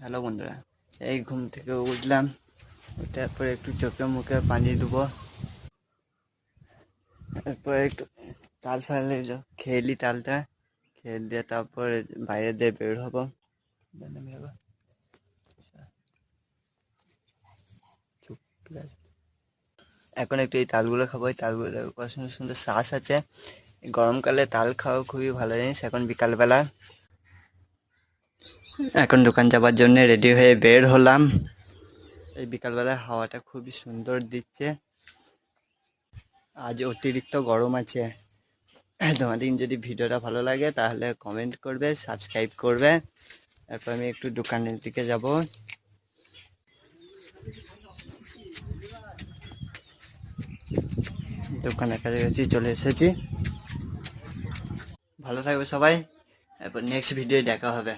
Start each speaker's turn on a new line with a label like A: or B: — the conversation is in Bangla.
A: হ্যালো বন্ধুরা, এই ঘুম থেকে উঠলাম ওঠার পরে একটু চোখে মুখে পানি দেবো তারপরে একটু তাল ফাল এই যে খেলি তালটা, খেয়ে দিয়ে তারপরে বাইরে দিয়ে বের হব। এখন একটু এই তালগুলো খাব, এই তালগুলো সুন্দর সুন্দর শ্বাস আছে গরমকালে তাল খাওয়া খুবই ভালো জিনিস, এখন বিকালবেলা এখন দোকান যাবার জন্য রেডি হয়ে বের হলাম। এই বিকালবেলা হাওয়াটা খুবই সুন্দর দিচ্ছে। আজ অতিরিক্ত গরম আছে। তোমাদের যদি ভিডিওটা ভালো লাগে তাহলে কমেন্ট করবে সাবস্ক্রাইব করবে। তারপর আমি একটু দোকানের দিকে যাব। দোকানের কাছাকাছি চলে এসেছি। ভালো থাকবে সবাই। এরপর নেক্সট ভিডিও দেখা হবে।